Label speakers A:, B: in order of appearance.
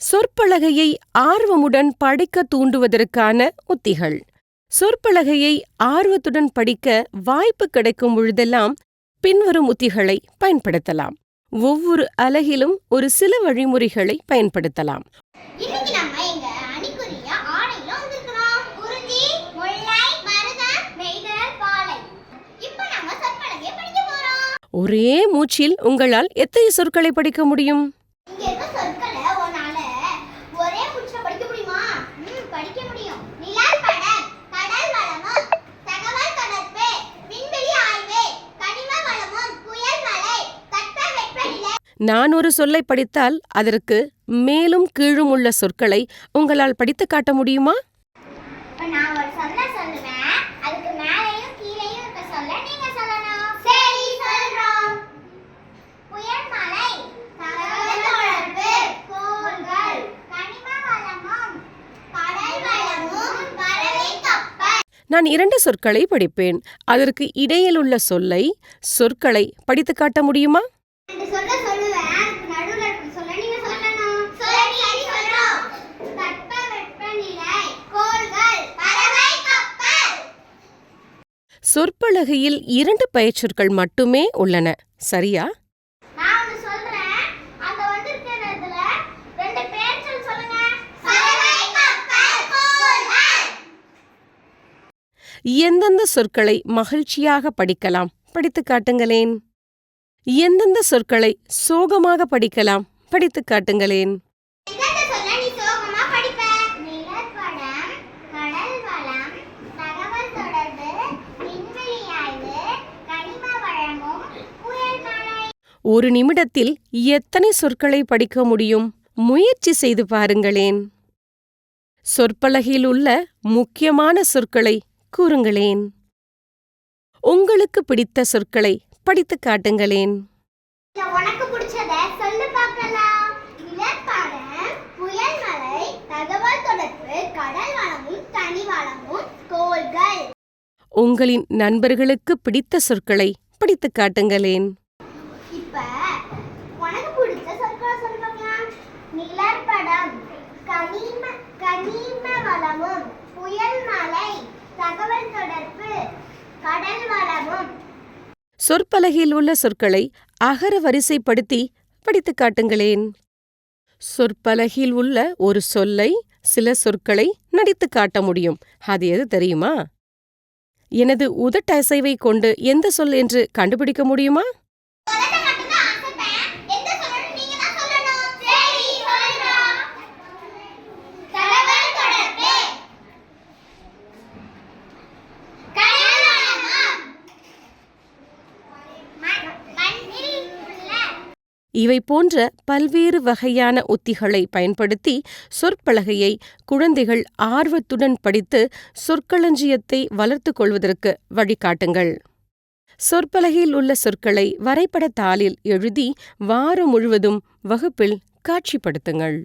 A: சொற்பலகையை ஆர்வமுடன் படிக்க தூண்டுவதற்கான உத்திகள். சொற்பலகையை ஆர்வத்துடன் படிக்க வாய்ப்பு கிடைக்கும் பொழுதெல்லாம் பின்வரும் உத்திகளை பயன்படுத்தலாம். ஒவ்வொரு அலகிலும் ஒரு சில வழிமுறைகளை பயன்படுத்தலாம். ஒரே மூச்சில் உங்களால் எத்தனை சொற்களை படிக்க முடியும்
B: இங்க இருக்க சொற்களை உன்னால ஒரே முச்சில படிக்க முடியுமா ம் படிக்க முடியும் நிலால் படம் கடல் வளமும் தகவல் தொடர்பு விண்வெளி ஆய்வு கனிம வளமும் புயல் மழை தட்பவெப்பநிலை
A: நான் ஒரு சொல்லை படித்தால் அதற்கு மேலும் கீழும் உள்ள சொற்களை உங்களால் படித்து காட்ட முடியுமா?
B: நான்
A: இரண்டு சொற்களை படிப்பேன். அதற்கு இடையில் உள்ள சொல்லை சொற்களை படித்து காட்ட முடியுமா? சொற்பலகையில் இரண்டு பெயர்ச்சொற்கள் மட்டுமே உள்ளன. சரியா? எந்தெந்த சொற்களை மகிழ்ச்சியாக படிக்கலாம்? படித்து காட்டுங்களேன். எந்தெந்த சொற்களை சோகமாக படிக்கலாம்? படித்து காட்டுங்களேன்
B: எந்தெந்த சொல்ல நீ சோகமா படிப்ப நிலப்படம் கடல் வளம் தகவல் தொடர்பு விண்வெளி ஆய்வு கனிம வளமும் புயல் மழை
A: ஒரு நிமிடத்தில் எத்தனை சொற்களை படிக்க முடியும்? முயற்சி செய்து பாருங்களேன். சொற்பலகையில் உள்ள முக்கியமான சொற்களை கூறுங்களேன். உங்களுக்கு பிடித்த சொற்களை படித்து காட்டுங்களேன். உங்களின் நண்பர்களுக்கு பிடித்த சொற்களை படித்து காட்டுங்களேன்.
B: கனிம கனிம வளமும் புயல் மலை தகவல் தொடர்பு கடல் வளமும்.
A: சொற்பலகையில் உள்ள சொற்களை அகர வரிசைப்படுத்தி படித்து காட்டுங்களேன். சொற்பலகையில் உள்ள ஒரு சொல்லை சில சொற்களை நடித்து காட்ட முடியும். அது எது தெரியுமா? எனது உதட்டசைவை கொண்டு எந்த சொல் என்று கண்டுபிடிக்க முடியுமா? இவை போன்ற பல்வேறு வகையான உத்திகளை பயன்படுத்தி சொற்பலகையை குழந்தைகள் ஆர்வத்துடன் படித்து சொற்களஞ்சியத்தை வளர்த்துக் கொள்வதற்கு வழிகாட்டுங்கள். சொற்பலகையில் உள்ள சொற்களை வரைபடத் தாளில் எழுதி வாரம் முழுவதும் வகுப்பில் காட்சிப்படுத்துங்கள்.